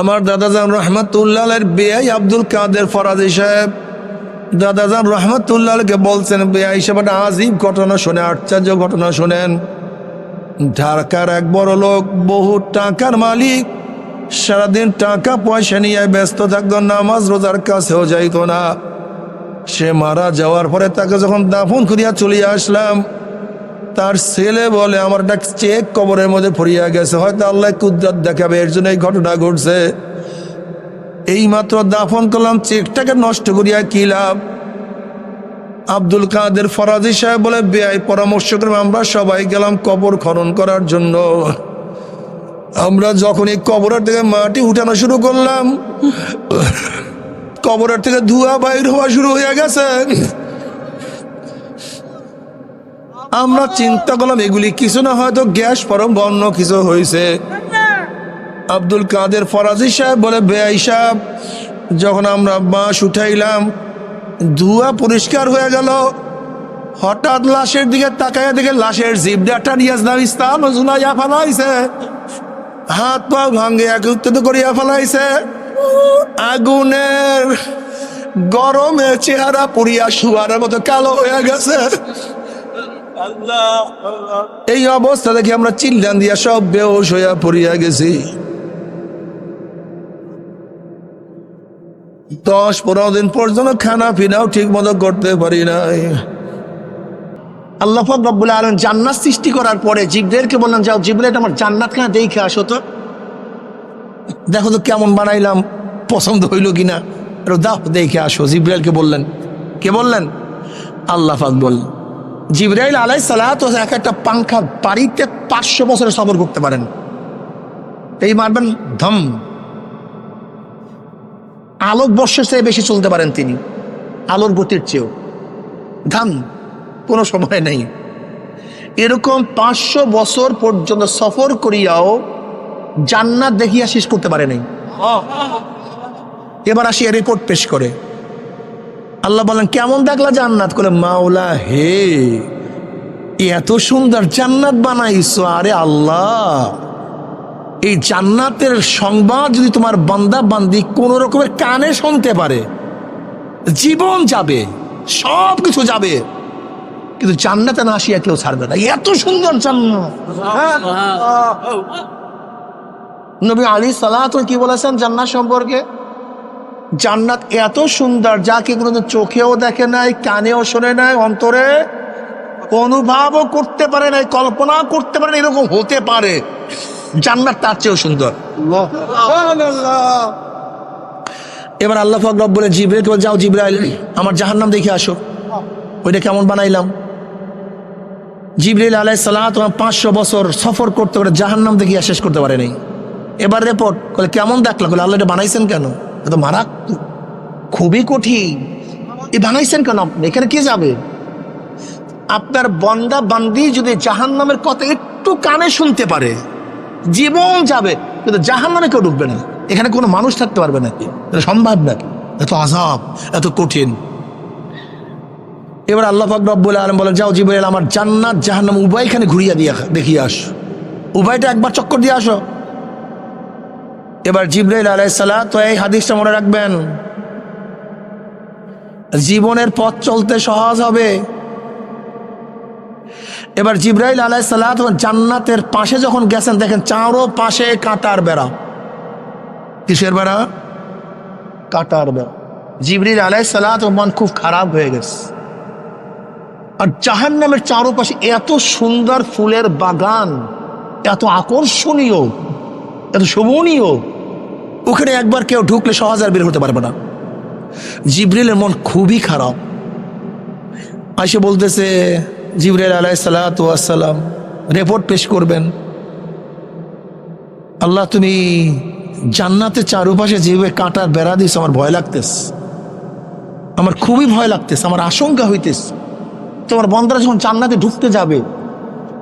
আমার দাদাজান রহমতুল্লাহের বেআই আব্দুল কাদের ফরাজি সাহেব। দাদাজান রহমতুল্লাহকে বলছেন বেআই সাহেব একটা আজীব ঘটনা শুনে, আশ্চর্য ঘটনা শোনেন। ঢাকার এক বড় লোক, বহু টাকার মালিক। সারাদিন টাকা পয়সা নিয়ে ব্যস্ত থাকতো, নামাজ রোজার কাছেও যাইতো না। সে মারা যাওয়ার পরে তাকে যখন দাফন করিয়া চলিয়া আসলাম তার ছেলে বলে, আমার একটা চেক কবরের মধ্যে ফরিয়া গেছে। হয়তো আল্লাহ কুদরত দেখাবে, এর জন্য এই ঘটনা ঘটছে। এই মাত্র দাফন করলাম, চেকটাকে নষ্ট করিয়া কি লাভ? আব্দুল কাদের ফরাজি সাহেব বলে বেআই পরামর্শ করে আমরা সবাই গেলাম কবর খনন করার জন্য। আমরা যখন এই কবরের থেকে মাটি উঠানো শুরু করলাম, কবরের থেকে ধোঁয়া বাইর হওয়া শুরু হয়ে গেছে। আমরা চিন্তা করলাম, এগুলি কিছু না, হয়তো গ্যাস পরম বন্য কিছু হয়েছে আব্দুল কাদের ফরাজি সাহেব বলে বেআই সাহেব যখন আমরা বাঁশ উঠাইলাম, ধোঁয়া পরিষ্কার হয়ে গেল। হঠাৎ লাশের দিকে তাকাইয়া দেখে লাশের জিবডাটা নিয়ে আসলাম ইসলাম ঝুলাইয়া ফেলাইছে। হাত পা ভাঙ্গে একত্রিত করিয়া ফেলাইছে। আগুনের গরমে চেহারা পুরিয়া শুয়ারের মতো কালো হয়ে গেছে। এই অবস্থা দেখে আমরা চিল্লান দিয়া সব বেহোশ হইয়া পড়িয়া গেছি। দশ পনেরো দিন পর্যন্ত খানা পিনাও ঠিক মতো করতে পারি নাই। আল্লাহ রব্বুল আলম জান্নাত সৃষ্টি করার পরে জিবদেরকে বললাম যাও জিবরেল আমার জান্নাত খানা দেখে আসো তো। দেখো তো কেমন বানাইলাম, পছন্দ হইল কিনা। দেখে আসো। জিব্রাইলকে বললেন। কে বললেন? আল্লাহ পাক বললেন জিবরাইল আলাই সালাত এক একটা পাংখা বাড়িতে পাঁচশো বছরের সফর করতে পারেন। এই মারবেন ধম। আলোক বর্ষের চেয়ে বেশি চলতে পারেন তিনি আলোর গতির চেয়েও। ধাম কোনো সময় নেই। এরকম পাঁচশো বছর পর্যন্ত সফর করিয়াও জান্নাত দেখিয়া শেষ করতে পারে নাই। এবার আসিয়া রিপোর্ট পেশ করে। আল্লাহ বলেন কেমন দেখলা জান্নাত? করে মাওলা হে এত সুন্দর জান্নাত বানাইছো আরে আল্লাহ এই জান্নাতের সংবাদ যদি তোমার বান্দা বান্দি কোন রকমের কানে শুনতে পারে জীবন যাবে সব কিছু যাবে কিন্তু জান্নাতে না আসিয়া কেউ ছাড়বে না। এত সুন্দর জান্নাত। নবী আলী সালাহ কি বলেছেন জান্নাত সম্পর্কে? জান্নাত এত সুন্দর যা কি কোনো চোখেও দেখে নাই কানেও শোনে নাই অন্তরে অনুভবও করতে পারে নাই কল্পনা করতে পারে না এরকম হতে পারে। জান্নাত তার চেয়েও সুন্দর। এবার আল্লাহ ফাকরব বলে জিব্রাইল বলে যাও জিব্রাইল আমার জাহান্নাম দেখে আসো। ওইটা কেমন বানাইলাম? জিবরিল আলাই সালাহ তোমার পাঁচশো বছর সফর করতে পারে জাহান্নাম দেখিয়া শেষ করতে পারে নাই এবার রিপোর্ট কেমন দেখল? আল্লাহ এটা বানাইছেন কেন? তো মারাত্মক, খুবই কঠিন। এ বানাইছেন কেন আপনি? এখানে কে যাবে? আপনার বন্দা বান্দি যদি জাহান নামের কথা একটু কানে শুনতে পারে, জীবন যাবে, কিন্তু জাহান নামে কেউ ঢুকবে না। এখানে কোনো মানুষ থাকতে পারবে না। এটা সম্ভব নাকি? এত আজাব এত কঠিন। এবার আল্লাহ রব্বুল আলম বলে যাও জিবরাইল আমার জান্নাত জাহান্নাম উভয়খানে ঘুরিয়া দিয়ে দেখিয়ে আস। উভয়টা একবার চক্কর দিয়ে আসো। এবার জিব্রাইল আলাইসাল্লাহ তো এই হাদিসটা মনে রাখবেন। জীবনের পথ চলতে সহজ হবে। এবার জিব্রাইল আলাইসাল্লাহ জান্নাতের পাশে যখন গেছেন, দেখেন চারো পাশে কাটার বেড়া। কিসের বেড়া? কাটার বেড়া। জিবরিল আলাইসাল্লাহ মন খুব খারাপ হয়ে গেছে। আর জাহান জাহান্নামের চারোপাশে এত সুন্দর ফুলের বাগান, এত আকর্ষণীয়, এত শোভনীয়। ওখানে একবার কেউ ঢুকলে সহজ আর বের হতে পারবে না। জিব্রিলের মন খুবই খারাপ। আইসে বলতেছে, জিবরাইল আলাই সালাতাম রেপোর্ট পেশ করবেন। আল্লাহ তুমি জান্নাতের চারুপাশে যেভাবে কাঁটার বেড়া দিস আমার ভয় লাগতেস আমার খুবই ভয় লাগতেস আমার আশঙ্কা হইতেস তোমার বন্ধরা যখন জান্নাতে ঢুকতে যাবে,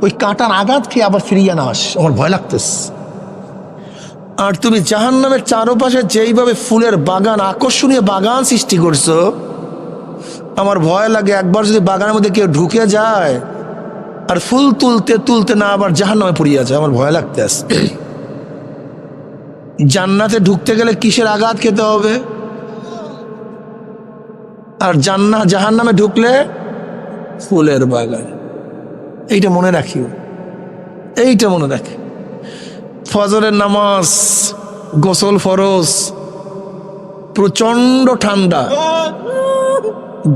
ওই কাঁটার আঘাত খেয়ে আবার ফিরিয়ে না আস, আমার ভয় লাগতেস আর তুমি জাহান নামের চারপাশে যেইভাবে ফুলের বাগান, আকর্ষণীয় বাগান সৃষ্টি করছ, আমার ভয় লাগে একবার যদি বাগানের মধ্যে কেউ ঢুকে যায় আর ফুল তুলতে তুলতে না আবার জাহান নামে পড়িয়া যায়, আমার ভয় লাগতে আসে জান্নাতে ঢুকতে গেলে কিসের আঘাত খেতে হবে? আর জান্না জাহান নামে ঢুকলে ফুলের বাগান। এইটা মনে রাখিও। এইটা মনে রাখি। ফজরের নামাজ, গোসল ফরজ প্রচণ্ড ঠান্ডা,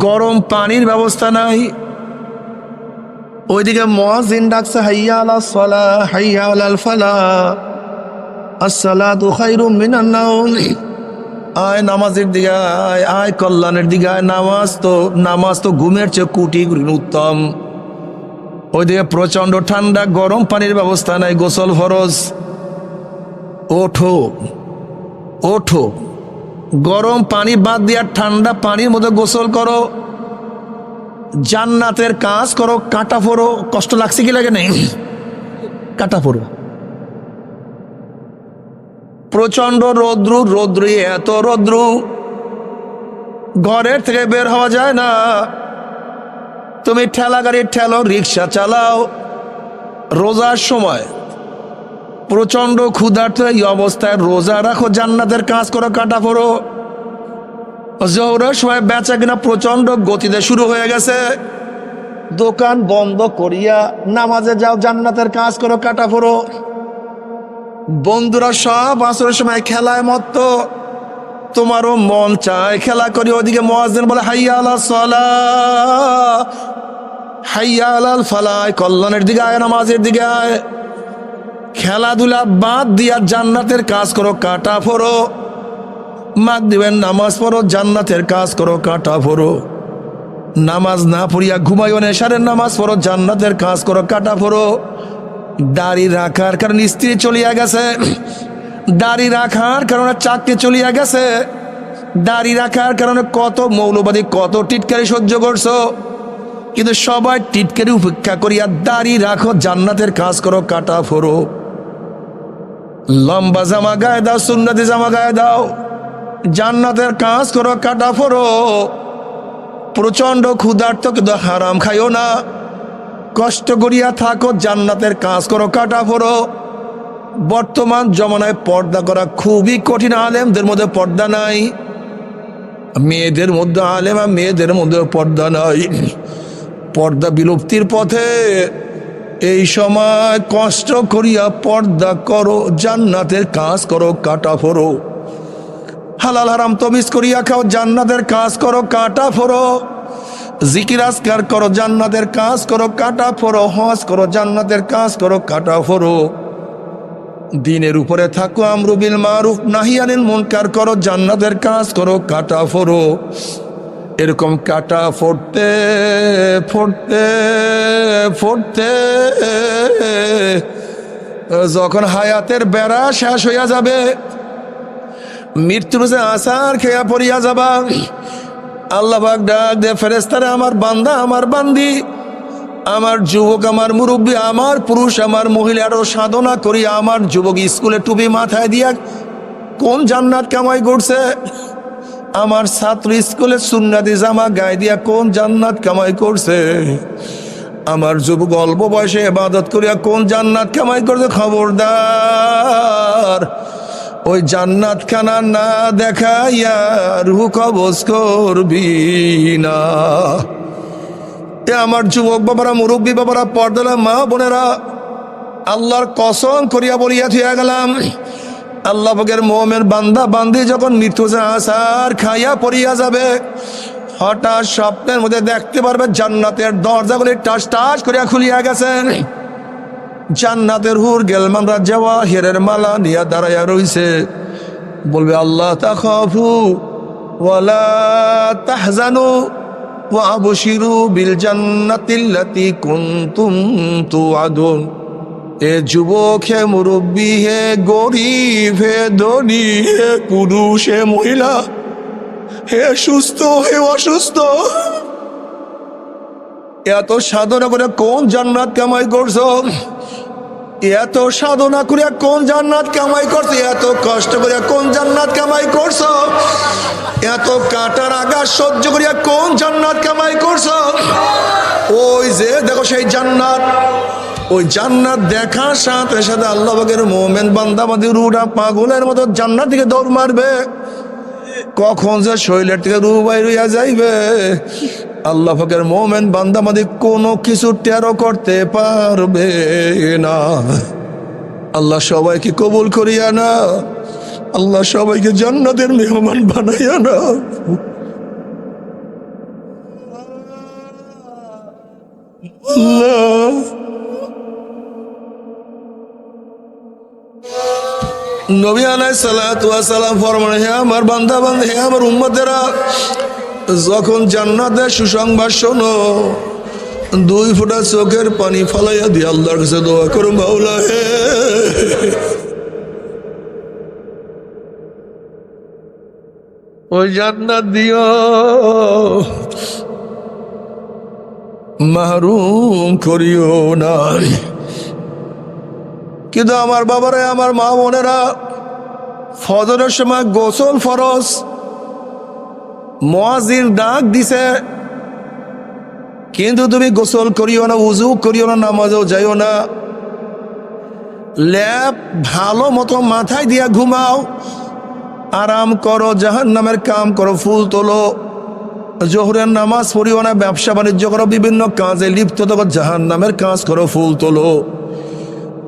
গরম পানির ব্যবস্থা নাই। ওইদিকে মহাজিন ডাকছে, হাইয়া আলা সলা, হাইয়া আলাল ফালা, আসসালাতু খাইরুম মিনান নাওম। আয় নামাজের দিকে আয় আয় কল্যাণের দিকে আয়। নামাজ তো নামাজ তো ঘুমের চেয়ে কুটি উত্তম। ওইদিকে প্রচণ্ড ঠান্ডা, গরম পানির ব্যবস্থা নাই, গোসল ফরজ। ওঠো ওঠো। গরম পানি বাদ দিয়ে ঠান্ডা পানির মধ্যে গোসল করো। জান্নাতের কাজ করো, কাটা ফোরো কষ্ট লাগছে কি লাগে নেই? কাটা ফোরো প্রচণ্ড রৌদ্রু রৌদ্রু, এত রৌদ্রু। ঘরের থেকে বের হওয়া যায় না। তুমি ঠেলা গাড়ি ঠেলো, রিক্সা চালাও। রোজার সময় প্রচণ্ড ক্ষুধার্ত এই অবস্থায় রোজা রাখো, জান্নাতের কাজ করো, কাটা ফোরো জহরের সময় বেচা কিনা প্রচণ্ড গতিতে শুরু হয়ে গেছে। দোকান বন্ধ করিয়া নামাজে যাও, জান্নাতের কাজ করো, কাটা ফোরো বন্ধুরা, সব আসরের সময় খেলায় মত্ত। তোমারও মন চায় খেলা করি, ওদিকে মহাজেন বলে, হাইয়া সলা, হাইয়া আলাল ফালায়। কল্যাণের দিকে আয়, নামাজের দিকে আয়। খেলাধুলা বাদ দিয়া জান্নাতের কাজ করো, কাটা ফোরো মাগ দিবেন, নামাজ পড়ো, জান্নাতের কাজ করো, কাটা ফোরো নামাজ না পড়িয়া ঘুমাইও নেশারের নামাজ পড়ো, জান্নাতের কাজ করো, কাটা ফোরো দাড়ি রাখার কারণে স্ত্রী চলিয়া গেছে। দাড়ি রাখার কারণে চাকরি চলিয়া গেছে। দাড়ি রাখার কারণে কত মৌলবাদী, কত টিটকারি সহ্য করছ। কিন্তু সবাই টিটকারি উপেক্ষা করিয়া দাড়ি রাখো, জান্নাতের কাজ করো, কাটা ফোরো লম্বা জামা গায়ে দাও, সুন্নতি জামা গায়ে দাও। জান্নাতের কাজ করো, কাটা ফোরো প্রচণ্ড ক্ষুধার্ত, কিন্তু হারাম খাইও না। কষ্ট করিয়া থাকো, জান্নাতের কাজ করো, কাটা ফোরো বর্তমান জমানায় পর্দা করা খুবই কঠিন আলেমদের মধ্যে পর্দা নাই। মেয়েদের মধ্যে আলেম আর মেয়েদের মধ্যে পর্দা নাই। পর্দা বিলুপ্তির পথে। এই সময় কষ্ট করিয়া পর্দা করো, জান্নাতের কাজ করো, কাটা ফোরো হালাল হারাম তমিজ করিয়া খাও, জান্নাতের কাজ করো, কাটা ফোরো জিকির আজকার করো, জান্নাতের কাজ করো, কাটা ফোরো হজ করো, জান্নাতের কাজ করো, কাটা ফোরো দিনের উপরে থাকো, আমরুবিল মারুফ, নাহিয়ানিল মুনকার করো, জান্নাতের কাজ করো, কাটা ফোরো এরকম কাটা ফোড়তে ফোড়তে ফোড়তে। যখন হায়াতের বেড়া শেষ হইয়া যাবে, মৃত্যুর যে আসার খেয়া পড়িয়া যাবা, আল্লাহ ডাক দে ফেরেস্তারে আমার বান্দা, আমার বান্দি, আমার যুবক, আমার মুরব্বী, আমার পুরুষ, আমার মহিলারও সাধনা করি আমার যুবক স্কুলে টুপি মাথায় দিয়া কোন জান্নাত কামাই করছে? আমার ছাত্র স্কুলে সুন্নাতি জামা গায়ে দিয়া কোন জান্নাত কামাই করছে? আমার যুবক অল্প বয়সে এবাদত করিয়া কোন জান্নাত কামাই করছে? খবরদার, ওই জান্নাত খানা না দেখাইয়া রুহ কবজ করবি না। এ আমার যুবক বাবারা, মুরব্বী বাবারা, পর্দালা মা বোনেরা, আল্লাহর কসম করিয়া বলিয়া থিয়া গেলাম। আল্লাহ বগের মোমের বান্দা বান্দি যখন মৃত্যু আসার খাইয়া পড়িয়া যাবে, হঠাৎ স্বপ্নের মধ্যে দেখতে পারবে জান্নাতের দরজা দরজাগুলি টাস টাস করিয়া খুলিয়া গেছেন জান্নাতের হুর গেলমানরা যাওয়া, হেরের মালা নিয়ে দাঁড়াইয়া রইছে। বলবে, আল্লাহ তাখাফু ওয়ালা তাহজানু ওয়াবশিরু বিল জান্নাতিল্লাতি কুনতুম তুআদুন। এ যুবক হে মুরব্বী, হে গরিব, হে ধনী, হে পুরুষ, হে মহিলা, হে সুস্থ, হে অসুস্থ। এত সাধনা করে কোন জান্নাত কামাই করছ? এত সাধনা করে কোন জান্নাত কামাই করছ? এত কষ্ট করে কোন জান্নাত কামাই করছ? এত কাটার আঘাত সহ্য করিয়া কোন জান্নাত কামাই করছ? ওই যে দেখো সেই জান্নাত। ওই জান্নাত দেখার সাথে সাথে আল্লাহ বাগের মোমেন বান্দাবাদী রুটা পাগলের মতো জান্নাত দিকে দৌড় মারবে। কখন যে শৈলের থেকে রু বাইর হইয়া যাইবে। আল্লাহ ফাকের মোমেন বান্দামাদি কোনো কিছু টেরো করতে পারবে না। আল্লাহ সবাইকে কবুল করিয়া না। আল্লাহ সবাইকে জান্নাতের মেহমান বানাইয়া না। আল্লাহ নবী আলাই সালাম ফরমান, হে আমার বান্দা বান্ধব হে আমার উম্মতেরা, যখন জান্নাতের সুসংবাদ শোনো, দুই ফোঁটা চোখের পানি ফালাইয়া দিয়ে আল্লাহর কাছে দোয়া করো মাওলা, হে। ওই জান্নাত দিও। মাহরুম করিও না কিন্তু আমার বাবারা, আমার মা বোনেরা, ফজরের সময় গোসল ফরজ মহাজির ডাক দিছে, কিন্তু তুমি গোসল করিও না, উজু করিও না, নামাজও যাইও না। ল্যাপ ভালো মতো মাথায় দিয়া ঘুমাও, আরাম করো জাহান নামের কাম করো, ফুল তোলো। জোহরের নামাজ পড়িও না ব্যবসা বাণিজ্য করো, বিভিন্ন কাজে লিপ্ত থাকো জাহান নামের কাজ করো, ফুল তোলো।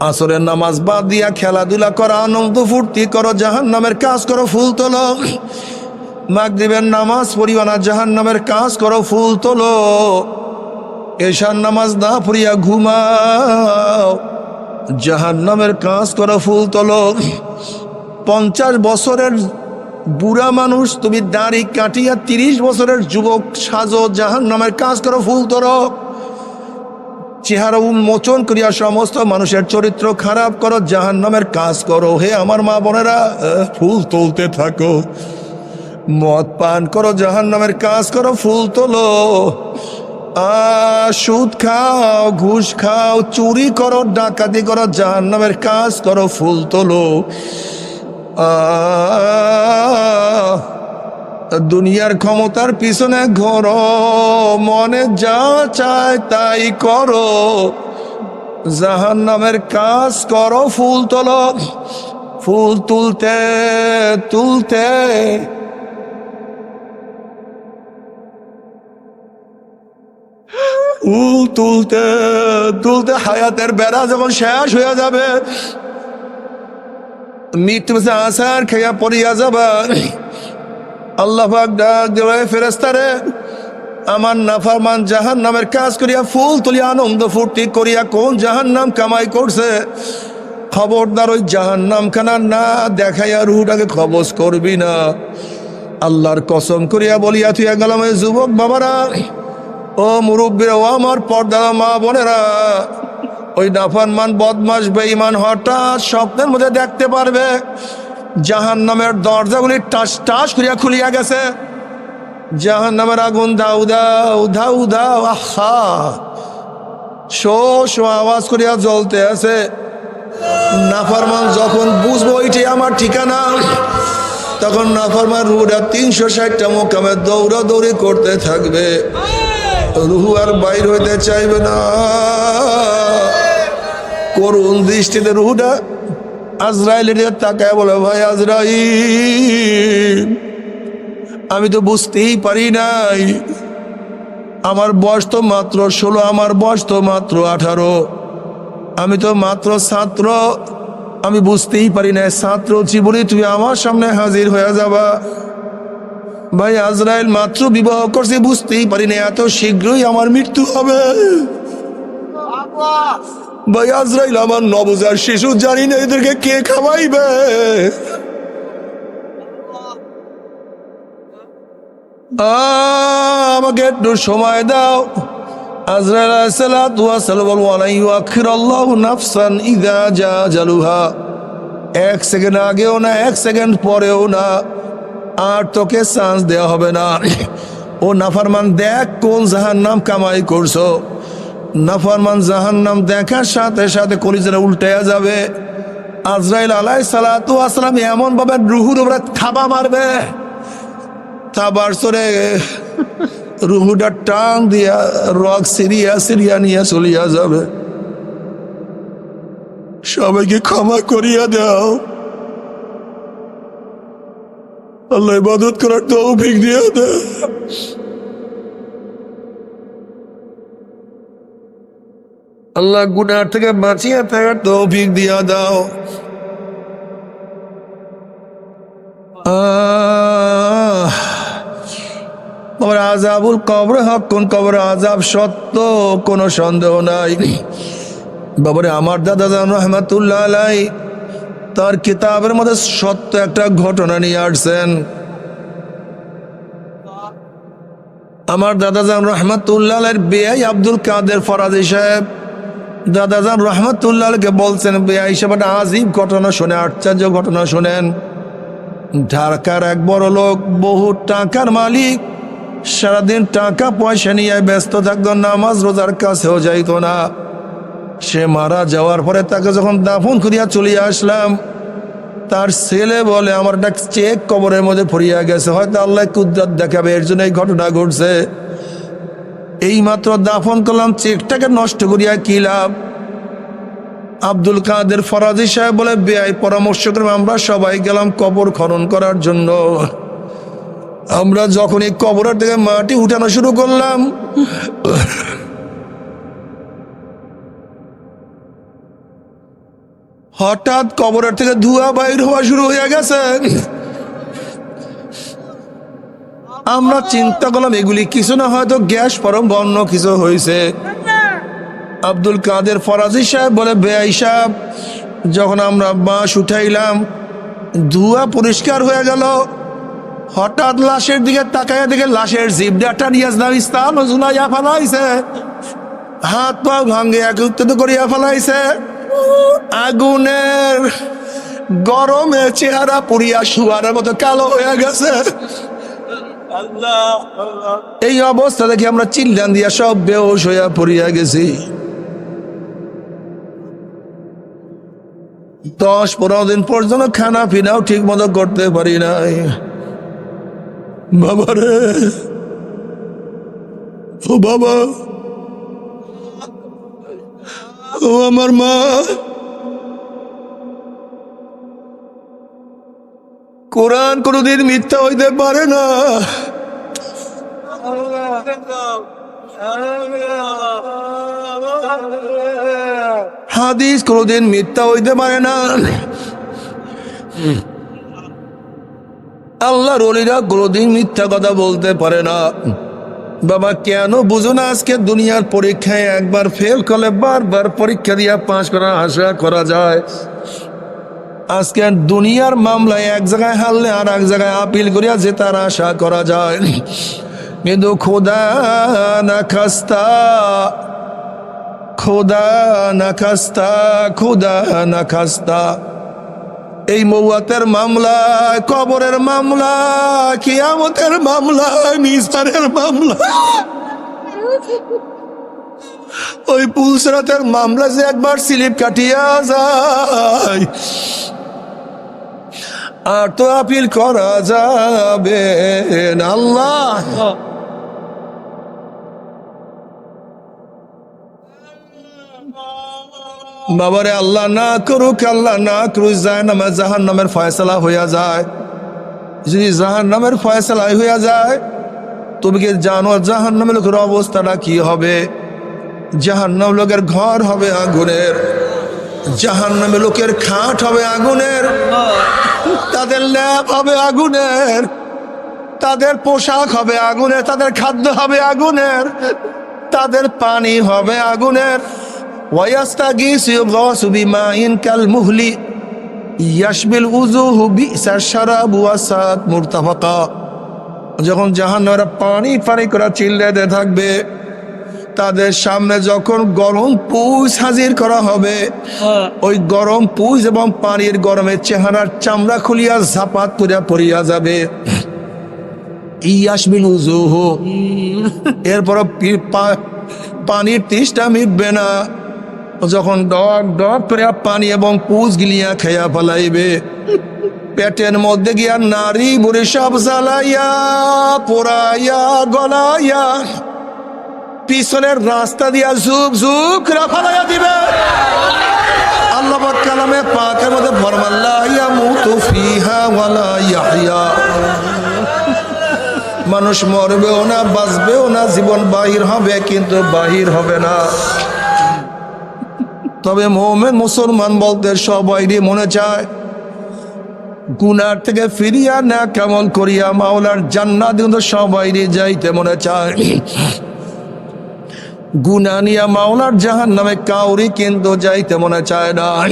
আসরের নামাজ বাদ দিয়া খেলাধুলা করো, আনন্দ ফুর্তি করো জাহান নামের কাজ করো, ফুল তোলো। মাগরিবের নামাজ পড়িও না জাহান নামের কাজ করো, ফুল তোলো। এশার নামাজ না পড়িয়া ঘুমাও জাহান নামের কাজ করো, ফুল তোলো। পঞ্চাশ বছরের বুড়া মানুষ, তুমি দাড়ি কাটিয়া তিরিশ বছরের যুবক সাজো জাহান নামের কাজ করো, ফুল তোলো। চেহারা উন্মোচন করিয়া সমস্ত মানুষের চরিত্র খারাপ করো জাহান নামের কাজ করো। হে আমার মা বোনেরা ফুল তুলতে থাকো। মদ পান করো জাহান নামের কাজ করো ফুল তোলো। সুদ খাও ঘুষ খাও চুরি করো ডাকাতি করো জাহান নামের কাজ করো ফুল তোলো। আহ, দুনিয়ার ক্ষমতার পিছনে ঘর, মনে যা চায় তাই করো। জাহান নামের কাজ করো, ফুল তোলো, ফুল তুলতে তুলতে। ফুল তুলতে তুলতে হায়াতের বেড়া যখন শেষ হয়ে যাবে, মৃত্যু আসার খেয়া পড়িয়া যাবা। ফেরেস্তারে আমার নাফারমান কাজ করিয়া ফুল তুলিয়া, আনন্দ করিয়া কোন কামাই করছে? খবরদার ওই জাহান নাম খানা না দেখাইয়া রুহটাকে খবস করবি না। আল্লাহর কসম করিয়া বলিয়া তুই গেলাম যুবক বাবারা, ও মুরব্বীরা, ও আমার পর্দা মা বোনেরা, ওই নাফারমান বদমাস বেঈমান হঠাৎ স্বপ্নের মধ্যে দেখতে পারবে। জাহান নামের দরজাগুলি টাস টাস করিয়া খুলিয়া গেছে। জাহান নামের আগুন দাউ দাউ ধাউ দাউ আহা। শো শো আওয়াজ করিয়া জ্বলতে আছে। নাফারমান যখন বুঝব ওইটি আমার ঠিকানা, তখন নাফারমান রুহটা তিনশো ষাটটা মোকামে দৌড়া দৌড়ি করতে থাকবে। রুহু আর বাইর হইতে চাইবে না। করুণ দৃষ্টিতে রুহুটা আজরাইলের তাকায় বলে, ভাই আজরাইল, আমি তো বুঝতেই পারি নাই। আমার বয়স তো মাত্র ষোলো, আমার বয়স তো মাত্র আঠারো। আমি তো মাত্র ছাত্র, আমি বুঝতেই পারি না ছাত্র জীবনে তুমি আমার সামনে হাজির হয়ে যাবা। ভাই আজরাইল মাত্র বিবাহ করছে, বুঝতেই পারি না এত শীঘ্রই আমার মৃত্যু হবে। ভাই আজরাইল আমার নবজার শিশু, জানি না এদেরকে কে খাওয়াইবে। আমাকে একটু সময় দাও। আজরাইল নাফসান ইযা জা জালুহা এক সেকেন্ড আগেও না, এক সেকেন্ড পরেও না। আর তোকে চান্স দেওয়া হবে না। ও নাফারমান, দেখ কোন জাহান নাম কামাই করছ। নাফারমান জাহান নাম দেখার সাথে সাথে কলিজারা উল্টাইয়া যাবে। আজরাইল আলাই সালাতু আসলাম এমন ভাবে রুহুর উপরে থাবা মারবে। থাবার সরে রুহুটা টান দিয়া রক সিরিয়া সিরিয়া নিয়ে চলিয়া যাবে। সবাইকে ক্ষমা করিয়া দাও। আল্লাহ ইবাদত করার তৌফিক দিয়ে দাও আল্লাহ গুনার থেকে বাঁচিয়ে থাকার তৌফিক দিয়া দাও। আহ। আজাবুল কবর, হক কোন কবর? আজাব সত্য, কোনো সন্দেহ নাই। বাবারে, আমার দাদা জান রহমাতুল্লাহ আলাই, তার কিতাবের মধ্যে সত্য একটা ঘটনা নিয়ে আসছেন। আমার দাদাজান রহমতুল্লাহ বেআই আব্দুল কাদের ফরাজি সাহেব। দাদাজান রহমতুল্লাহকে বলছেন বেআই হিসেবে আজীব ঘটনা শুনে আশ্চর্য ঘটনা শোনেন। ঢাকার এক বড় লোক, বহু টাকার মালিক, সারাদিন টাকা পয়সা নিয়ে ব্যস্ত থাকতো, নামাজ রোজার কাছেও যাইত না। সে মারা যাওয়ার পরে তাকে যখন দাফন করিয়া চলিয়া আসলাম, তার ছেলে বলে, আমার একটা চেক কবরের মধ্যে পড়িয়া গেছে, হয়তো আল্লাহ কুদরত দেখাবে, এর জন্য এই ঘটনা ঘটছে। এই মাত্র দাফন করলাম, চেকটাকে নষ্ট করিয়া কি লাভ? আব্দুল কাদের ফরাজি সাহেব বলে বেআই পরামর্শ করে আমরা সবাই গেলাম কবর খনন করার জন্য। আমরা যখন এই কবরের থেকে মাটি উঠানো শুরু করলাম, হঠাৎ কবরের থেকে ধোঁয়া বাইর হওয়া শুরু হয়ে গেছে। আমরা চিন্তা করলাম, এগুলি কিছু না, হয়তো গ্যাস পরম বন্য কিছু হয়েছে আব্দুল কাদের ফরাজি সাহেব বলে বেআই সাহেব যখন আমরা বাঁশ উঠাইলাম, ধুয়া পরিষ্কার হয়ে গেল। হঠাৎ লাশের দিকে তাকাইয়া দেখে লাশের জিবডাটা নিয়ে আসলাম ইসলাম ঝুলাইয়া ফেলাইছে। হাত পা ভাঙ্গে একত্রিত করিয়া ফেলাইছে। আগুনের গরমে চেহারা পুরিয়া শুয়ারের মতো কালো হয়ে গেছে। এই অবস্থা দেখে আমরা চিল্লান দিয়া সব বেহোশ হইয়া পড়িয়া গেছি। দশ পনেরো দিন পর্যন্ত খানা পিনাও ঠিক মতো করতে পারি নাই। বাবা রে। ও বাবা। ও আমার মা। কোরআন কোনোদিন মিথ্যা হইতে পারে না। হাদিস কোনোদিন মিথ্যা হইতে পারে না। আল্লাহর অলিরা কোনোদিন মিথ্যা কথা বলতে পারে না। বাবা, কেন বুঝো না আজকে দুনিয়ার পরীক্ষায় একবার ফেল করলে বারবার পরীক্ষা দিয়া পাশ করার আশা করা যায়। আজকে দুনিয়ার মামলায় এক জায়গায় হারলে আর এক জায়গায় আপিল করিয়া জেতার আশা করা যায়। কিন্তু খোদা না খাস্তা, খোদা না খাস্তা, খোদা না খাস্তা। এই মৌয়াতের মামলা, কবরের মামলা, কিয়ামতের মামলা মিসারের মামলা। ওই পুলসরাতের মামলা যে একবার স্লিপ কাটিয়া যায়। আর তো আপিল করা যাবে। আল্লাহ। বাবারে, আল্লাহ না করুক, আল্লাহ না করুক যায় নামে জাহান নামের ফয়সলা হইয়া যায়। যদি জাহান নামের ফয়সলা হইয়া যায় তুমি কি জানো জাহান নামের লোকের অবস্থাটা কি হবে? জাহান নাম লোকের ঘর হবে আগুনের। জাহান নামে লোকের খাট হবে আগুনের। তাদের ল্যাব হবে আগুনের। তাদের পোশাক হবে আগুনের। তাদের খাদ্য হবে আগুনের। তাদের পানি হবে আগুনের। গিস মুহলি যখন জাহান্ন পানি পানি করা চিল্লাতে থাকবে তাদের সামনে যখন গরম পুষ হাজির করা হবে ওই গরম পুষ এবং পানির গরমে চেহারার চামড়া খুলিয়া ঝাপাত করিয়া পড়িয়া যাবে। ইয়াসমিন উজুহ এরপর পানির তৃষ্ণা মিটবে না। যখন ডক ডক করে পানি এবং পুষ গিলিয়া খেয়া ফেলাইবে। পেটের মধ্যে গিয়া নারী বুড়ি সব জ্বালাইয়া পোড়াইয়া গলাইয়া। পিছনের রাস্তা দিয়া ঝুপ ঝুপ করে ফেলাইয়া দিবে। আল্লাহ কালামে পাকের মধ্যে ইয়াহইয়া। মানুষ মরবেও না, বাঁচবেও না, জীবন বাহির হবে কিন্তু বাহির হবে না। তবে মোহামেন মুসলমান বলতে সবাইরই মনে চায়, গুনার থেকে ফিরিয়া না কেমন করিয়া মাওলার জান্নাত কিন্তু সবাইরই যাইতে মনে চায়। গুনা নিয়া মাওলার জাহান নামে কাউরি কিন্তু যাইতে মনে চায় না।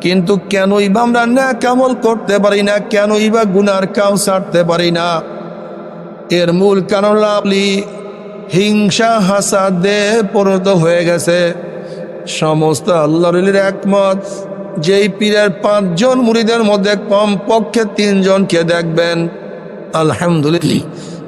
কিন্তু কেনই বা আমরা না কামল করতে পারি না, কেনই বা গুনার কাউ ছাড়তে পারি না। এর মূল কারণ লাভলি হিংসা হাসাদে পরিণত হয়ে গেছে। সমস্ত আল্লাহর একমত, যেই পীরের পাঁচজন মুড়িদের মধ্যে কমপক্ষে তিনজনকে দেখবেন। আলহামদুলিল্লাহ।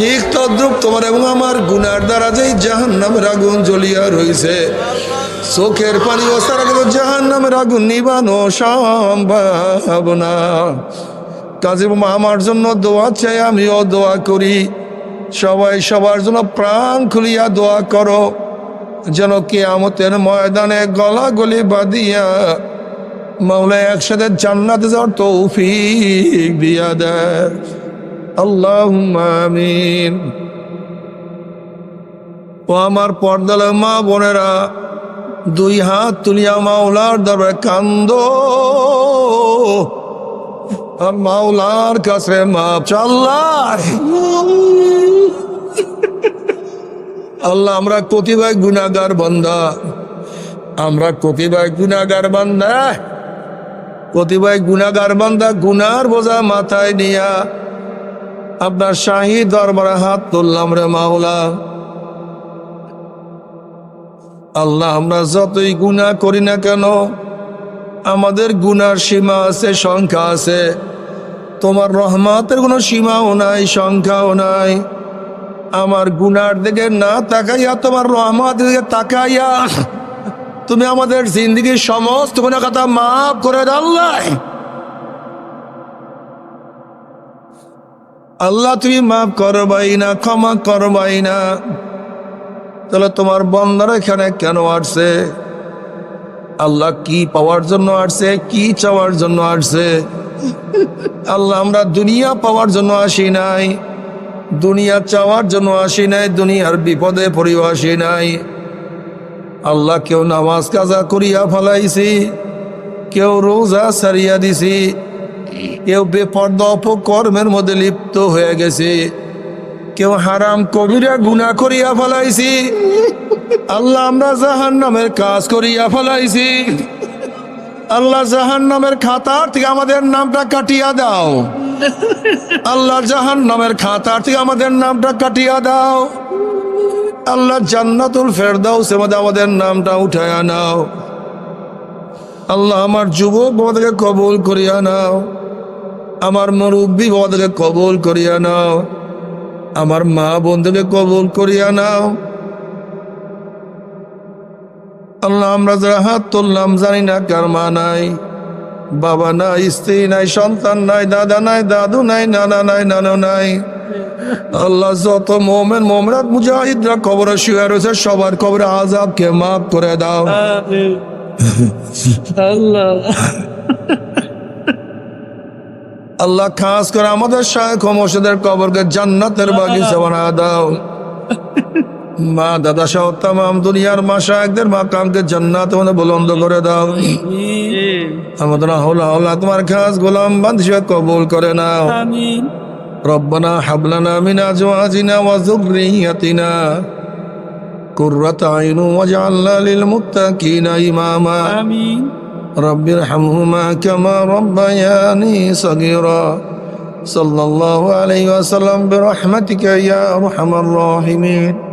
ঠিক তদ্রুপ তোমার এবং আমার গুনার দ্বারা যেই জাহান নামের আগুন জ্বলিয়া রইছে, চোখের পানি ও সারা কিন্তু জাহান নামের আগুন নিবানো সম্ভব না কাজে আমার জন্য দোয়া চাই, আমিও দোয়া করি। সবাই সবার জন্য প্রাণ খুলিয়া দোয়া করো, যেন কেয়ামতের ময়দানে গলা গলি বাঁধিয়া মাওলা একসাথে জান্নাতে যাওয়ার তৌফিক দিয়া দেয়। আমিন। ও আমার পর্দাল মা বোনেরা, দুই হাত তুলিয়া মাওলার দরবারে কান্দ। আর মাওলার কাছে মাপ চাল্লাহ আল্লাহ। আমরা কতিবাই গুনাগার বান্দা। আমরা কতিবাই গুনাগার বান্দা। কতিবাই গুনাগার বান্দা গুনার বোঝা মাথায় নিয়া আপনার শাহী দরবারে হাত তুললাম রে মাওলা। আল্লাহ, আমরা যতই গুণা করি না কেন, আমাদের গুনার সীমা আছে, সংখ্যা আছে। তোমার রহমতের কোনো সীমাও নাই, সংখ্যাও নাই। আমার গুনার দিকে না তাকাইয়া, তোমার রহমতের দিকে তাকাইয়া তুমি আমাদের জিন্দগির সমস্ত গুণা কথা মাফ করে দাও আল্লাহ, তুমি মাফ করবাই না, ক্ষমা করবাই না। তাহলে তোমার বন্ধার এখানে কেন আসছে? আল্লাহ কি পাওয়ার জন্য আসছে, কি চাওয়ার জন্য আসছে? আল্লাহ, আমরা দুনিয়া পাওয়ার জন্য আসি নাই, দুনিয়া চাওয়ার জন্য আসি নাই, দুনিয়ার বিপদে পড়িও আসি নাই। আল্লাহ, কেউ নামাজ কাজা করিয়া ফেলাইছি, কেউ রোজা সারিয়া দিছি কেউ বেপর্দা অপকর্মের মধ্যে লিপ্ত হয়ে গেছে। কেউ হারাম কবিরা গুণা করিয়া ফেলাইছি। আল্লাহ আমরা জাহান নামের কাজ করিয়া ফেলাইছি। আল্লাহ জাহান নামের খাতার থেকে আমাদের নামটা কাটিয়া দাও। আল্লাহ জাহান নামের খাতার থেকে আমাদের নামটা কাটিয়া দাও। আল্লাহ জান্নাতুল ফেরদাউসের মধ্যে আমাদের নামটা উঠায়া নাও। আল্লাহ আমার যুবক বাবাদেরকে কবুল করিয়া নাও। আমার মুরব্বী বাবাদেরকে কবুল করিয়া নাও। আমার মা বন্ধুকে কবুল করিয়া নাও। আল্লাহ, আমরা যারা হাত তুললাম জানি না কার মা নাই, বাবা নাই, স্ত্রী নাই, সন্তান নাই, দাদা নাই, দাদু নাই, নানা নাই, নানু নাই। আল্লাহ, যত মোমেন, মোমরাত, মুজাহিদরা কবরে শুয়ে রয়েছে, সবার কবরে আজাবকে মাফ করে দাও। আল্লাহ। আল্লাহ খাস করে আমাদের শাহ মসজিদের কবরকে জান্নাতের বাগিচা বানা দাও। মা দাদা সহ তাম দুনিয়ার মা শাহদের মা কামকে জান্নাত মানে বুলন্দ করে দাও। আমাদের হলা হলা তোমার খাস গোলাম বান্ধব কবুল করে নাও। রব্বানা হাবলানা মিনা জোয়াজিনা ওয়াজুরিয়াতিনা কুরাত আইনু ওয়াজআলনা লিল মুত্তাকিনা ইমামা। আমিন। رب ارحمهما كما ربياني صغيرا. صلى الله عليه وسلم برحمتك يا أرحم الراحمين.